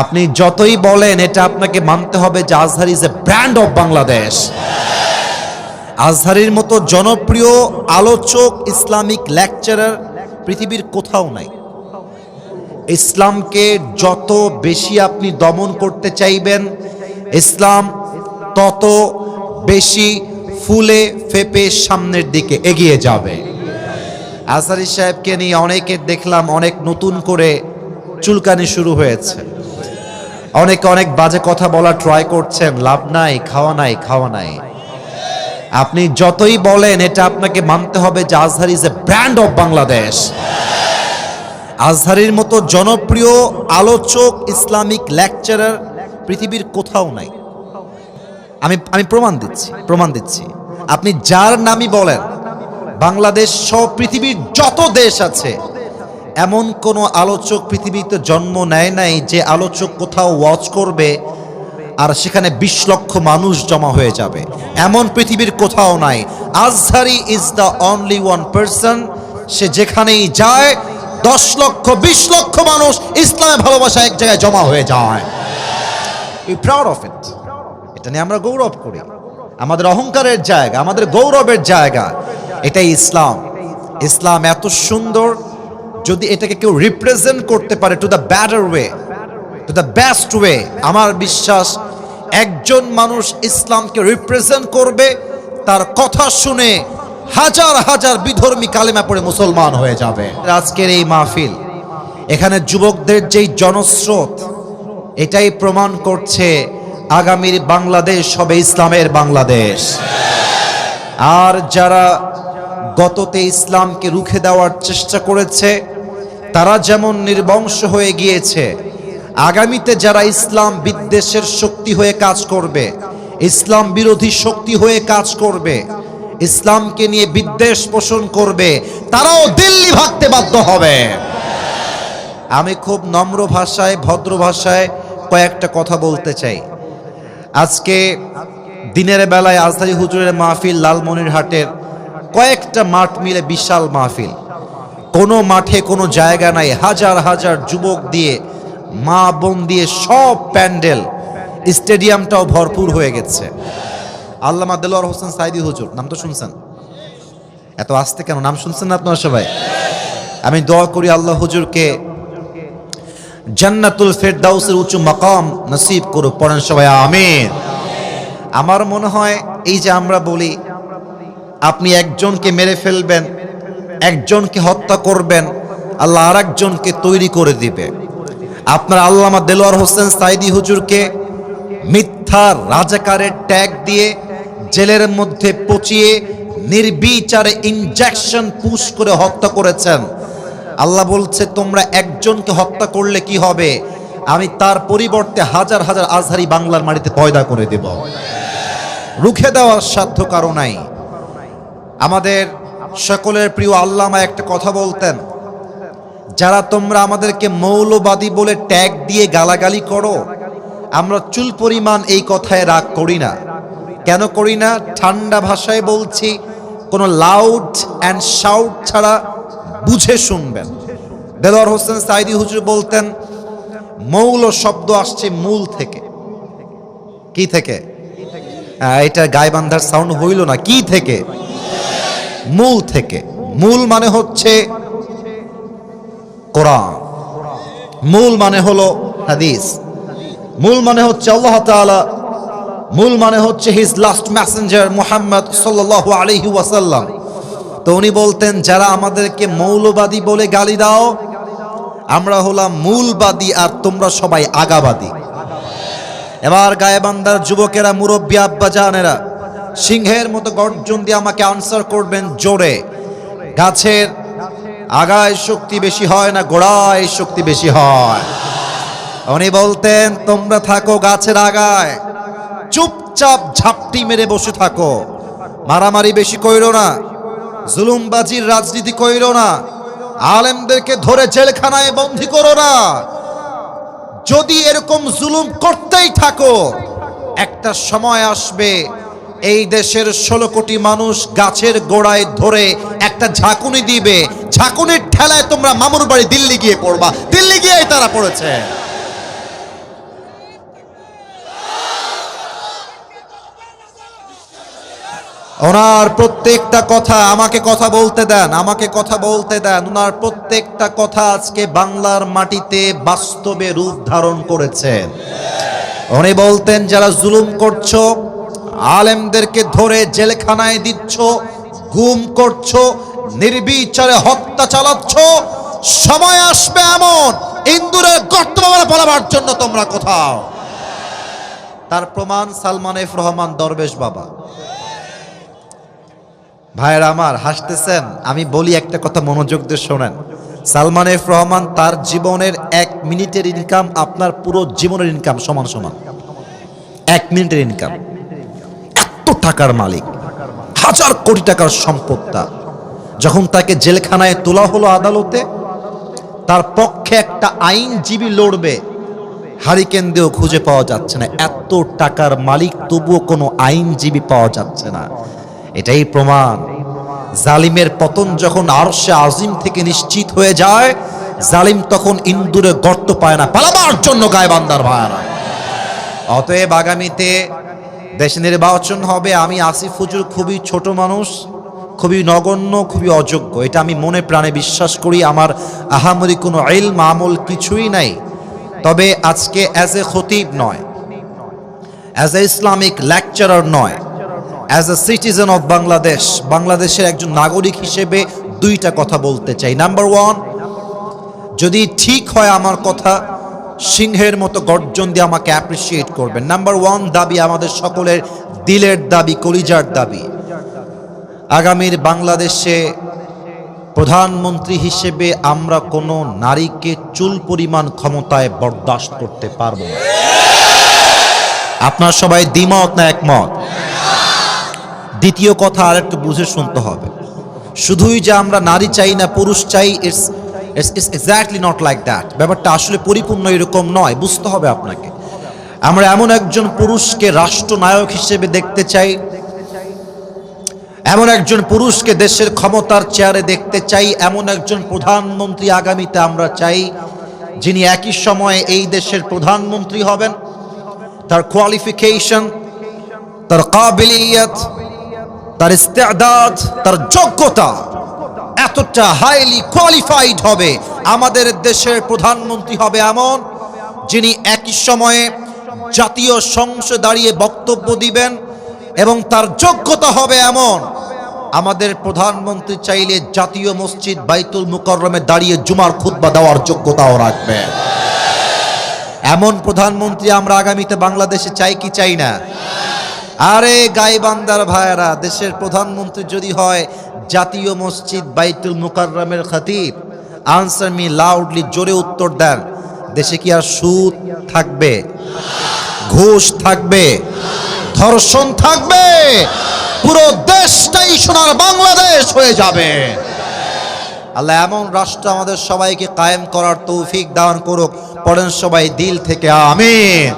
আপনি যতই বলেন, এটা আপনাকে মানতে হবে যে Azhar is a brand of Bangladesh আজহারির মতো জনপ্রিয় আলোচক, ইসলামিক লেকচারার পৃথিবীর কোথাও নাই। ইসলামকে যত বেশি আপনি দমন করতে চাইবেন, ইসলাম তত বেশি ফুলে ফেপে সামনের দিকে এগিয়ে যাবে। আজহারি সাহেবকে নিয়ে অনেকে দেখলাম, অনেক নতুন করে চুলকানি শুরু হয়েছে। অনেকে অনেক বাজে কথা বলা ট্রাই করছেন, লাভ নাই, খাওয়া নাই খাওয়া নাই। আপনি যতই বলেন, এটা আপনাকে মানতে হবে যে Azhar is a brand of Bangladesh আজহারির মতো জনপ্রিয় আলোচক, ইসলামিক লেকচারার পৃথিবীর কোথাও নাই। আমি আমি প্রমাণ দিচ্ছি প্রমাণ দিচ্ছি। আপনি যার নামই বলেন, বাংলাদেশ সব পৃথিবীর যত দেশ আছে এমন কোন আলোচক পৃথিবীতে জন্ম নেয় নাই যে আলোচক কোথাও ওয়াচ করবে আর সেখানে বিশ লক্ষ মানুষ জমা হয়ে যাবে। এমন পৃথিবীর কোথাও নাই। Azhari is the only one person সে যেখানেই যায়, দশ লক্ষ, বিশ লক্ষ মানুষ ইসলামের ভালোবাসা এক জায়গায় জমা হয়ে যায়। উই প্রাউড অফ ইট এটা নিয়ে আমরা গৌরব করি। আমাদের অহংকারের জায়গা, আমাদের গৌরবের জায়গা, এটাই ইসলাম। ইসলাম এত সুন্দর যদি এটাকে কেউ রিপ্রেজেন্ট করতে পারে to the better way to the best way আমার বিশ্বাস একজন মানুষ ইসলামকে রিপ্রেজেন্ট করবে, তার কথা শুনে হাজার হাজার বিধর্মী কালেমা পড়ে মুসলমান হয়ে যাবে। আজকের এই মাহফিল, এখানে যুবকদের যেই জনস্রোত, এটাই প্রমাণ করছে আগামীর বাংলাদেশ হবে ইসলামের বাংলাদেশ। আর যারা গততে ইসলামকে রুখে দেওয়ার চেষ্টা করেছে তারা যেমন নির্বংশ হয়ে গিয়েছে, আগামীতে যারা ইসলাম বিদ্বেষের শক্তি হয়ে কাজ করবে, ইসলাম বিরোধী শক্তি হয়ে কাজ করবে, ইসলামকে নিয়ে বিদ্বেষ পোষণ করবে, তারাও দিল্লি ভাগতে বাধ্য হবে। আমি খুব নম্র ভাষায়, ভদ্র ভাষায় কয়েকটা কথা বলতে চাই। আজকে দিনের বেলায় আজহারি হুজুরের মাহফিল লালমনিরহাটের কয়েকটা মাঠ মিলে বিশাল মাহফিল। কোনো মাঠে, কোনো জায়গা নাই। হাজার হাজার যুবক দিয়ে, মা বোন দিয়ে সব প্যান্ডেল, স্টেডিয়ামটাও ভরপুর হয়ে গেছে। আল্লামা দেলোয়ার হোসেন সাইদি হুজুর, নাম তো শুনছেন? এত আসতে কেন? নাম শুনছেন না আপনারা সবাই? আমি দোয়া করি আল্লাহ হুজুরকে জান্নাতুল ফেরদাউসের উঁচু মাকাম নসিব করুক, পড়েন সবাই, আমিন। আমার মনে হয়, এই যে আমরা বলি, আপনি একজনকে মেরে ফেলবেন একজনকে হত্যা করবেন, আল্লাহ আর একজনকে তৈরি করে দিবে। আপনার আল্লামা দেলোয়ার হোসেন সাইদি হুজুরকে মিথ্যা রাজাকারের ট্যাগ দিয়ে জেলের মধ্যে পচিয়ে নির্বিচারে ইনজেকশন পুশ করে হত্যা করেছেন। আল্লাহ বলছে, তোমরা একজনকে হত্যা করলে কি হবে? আমি তার পরিবর্তে হাজার হাজার আজহারি বাংলার মাটিতে পয়দা করে দেব। রুখে দেওয়ার সাধ্য কারও নাই। আমাদের সকলের প্রিয় আল্লামা একটা কথা বলতেন, যারা তোমরা আমাদেরকে মৌলবাদী বলে ট্যাগ দিয়ে গালাগালি করো, আমরা চুল পরিমাণ এই কথায় রাগ করি না। কেন করি না? ঠান্ডা ভাষায় বলছি, কোনো লাউড অ্যান্ড শাউট ছাড়া বুঝে শুনবেন। দেলোয়ার হোসেন সাইদি হুজুর বলতেন, মৌল শব্দ আসছে মূল থেকে। কি থেকে? এটা গায়বান্ধার সাউন্ড হইল না, কি থেকে? মূল থেকে। মূল মানে হচ্ছে কোরআন। মূল মানে হলো হাদিস। মূল মানে হচ্ছে আল্লাহ তাআলা। মূল মানে হচ্ছে হিজ লাস্ট মেসেঞ্জার মুহাম্মদ সাল্লাল্লাহু আলাইহি ওয়াসাল্লাম। তো উনি বলতেন, যারা আমাদেরকে মৌলবাদী বলে গালি দাও, আমরা হলাম মূলবাদী আর তোমরা সবাই আগাবাদী। এবার গায়েবান্দার যুবকেরা, মুরব্বী আব্বা জানেরা সিংহের মতো গর্জন দিয়ে আমাকে আনসার করবেন জোরে। গাছের আগায় শক্তি বেশি হয় না গোড়ায় শক্তি বেশি হয়? উনি বলতেন, তোমরা থাকো গাছের আগায়। চুপচাপ ঝাপটি মেরে বসে থাকো। মারামারি বেশি কইরো না। জুলুমবাজির রাজনীতি কইরো না। আলেমদেরকে ধরে জেলখানায় বন্দি করো না। যদি এরকম জুলুম করতেই থাকো, একটা সময় আসবে এই দেশের ষোলো কোটি মানুষ গাছের গোড়ায় ধরে একটা ঝাঁকুনি দিবে। ঝাঁকুনির ঠেলায় তোমরা মামুর বাড়ি দিল্লি গিয়ে পড়বা। দিল্লি গিয়েই তারা পড়েছে। ওনার প্রত্যেকটা কথা আমাকে কথা বলতে দেন, আমাকে কথা বলতে দেন। ওনার প্রত্যেকটা কথা আজকে বাংলার মাটিতে বাস্তবে রূপ ধারণ করেছেন। উনি বলতেন, যারা জুলুম করছ আলেমদেরকে ধরে জেলখানায় দিচ্ছ, গুম করছ, নির্বিচারে হত্যা চালাচ্ছ। সময় আসবে এমন, ইন্দুরের গর্ত পালাবার জন্য তোমরা কোথাও। তার প্রমাণ সালমান এফ রহমান দরবেশ বাবা। ভাইয়ের আমার, হাসতেছেন? আমি বলি একটা কথা মনোযোগ দিয়ে শোনেন। সালমান এফ রহমান তার জীবনের এক মিনিটের ইনকাম আপনার পুরো জীবনের ইনকাম সমান সমান। এক মিনিটের ইনকাম টাকার মালিক, হাজার কোটি টাকার সম্পত্তা যখন তাকে জেলখানায় তোলা হলো আদালতে, তার পক্ষে একটা আইনজীবী লড়বে, হারিকেন দিয়েও খুঁজে পাওয়া যাচ্ছে না। এত টাকার মালিক তবুও কোনো আইনজীবী পাওয়া যাচ্ছে না। এটাই প্রমাণ। জালিমের পতন যখন আরশে আজিম থেকে নিশ্চিত হয়ে যায়, জালিম তখন ইন্দুরে গর্ত পায় না। পালাবার জন্য গায়ে বান্দার অতএব আগামীতে দেশে নির্বাচন হবে। আমি আসিফ হুজুর খুবই ছোট মানুষ, খুবই নগণ্য, খুবই অযোগ্য। এটা আমি মনে প্রাণে বিশ্বাস করি। আমার আহামরি কোনো আইল মামল কিছুই নাই। তবে আজকে অ্যাজ এ খতিব নয় অ্যাজ এ ইসলামিক লেকচারার নয় as a citizen of Bangladesh, বাংলাদেশের একজন নাগরিক হিসেবে দুইটা কথা বলতে চাই। নাম্বার ওয়ান যদি ঠিক হয় আমার কথা সিংহের মতো গর্জন দিয়ে আমাকে অ্যাপ্রিসিয়েট করবেন। নাম্বার ওয়ান দাবি আমাদের সকলের দিলের দাবি, কলিজার দাবি। আগামীর বাংলাদেশে প্রধানমন্ত্রী হিসেবে আমরা কোনো নারীকে চুল পরিমাণ ক্ষমতায় বরদাস্ত করতে পারব না। আপনার সবাই দ্বিমত না একমত? দ্বিতীয় কথা আর একটু বুঝে শুনতে হবে। শুধুই যে আমরা নারী চাই না, পুরুষ চাই it's it's exactly not like that ব্যাপারটা আসলে পরিপূর্ণ এরকম নয়, বুঝতে হবে আপনাকে। আমরা এমন একজন পুরুষকে রাষ্ট্রনায়ক হিসেবে দেখতে চাই। এমন একজন পুরুষকে দেশের ক্ষমতার চেয়ারে দেখতে চাই। এমন একজন প্রধানমন্ত্রী আগামীতে আমরা চাই, যিনি একই সময়ে এই দেশের প্রধানমন্ত্রী হবেন। তার কোয়ালিফিকেশন তার কাবিলিয়ত, তার ইস্তেদাদ, তার যোগ্যতা। এতটা হাইলি কোয়ালিফাইড হবে, আমাদের দেশের প্রধানমন্ত্রী হবে এমন যিনি একই সময়ে জাতীয় সংসদে দাঁড়িয়ে বক্তব্য দিবেন এবং তার যোগ্যতা হবে এমন। আমাদের প্রধানমন্ত্রী চাইলে জাতীয় মসজিদ বাইতুল মুকররমে দাঁড়িয়ে জুমার খুতবা দেওয়ার যোগ্যতাও রাখবেন। এমন প্রধানমন্ত্রী আমরা আগামীতে বাংলাদেশে চাই কি চাই না? আরে গাইবান্দার ভাইয়েরা, দেশের প্রধানমন্ত্রী যদি হয়, জাতীয় মসজিদ বাইতুল মুকাররমের খতিব আনসার মি লাউডলি জোরে উত্তর দেন। দেশে কি আর সুদ থাকবে? ঘুষ থাকবে? ধর্ষণ থাকবে? পুরো দেশটাই সোনার বাংলাদেশ হয়ে যাবে। আল্লাহ, এমন রাষ্ট্র আমাদের সবাইকে কায়েম করার তৌফিক দান করুক। পড়েন সবাই দিল থেকে, আমিন।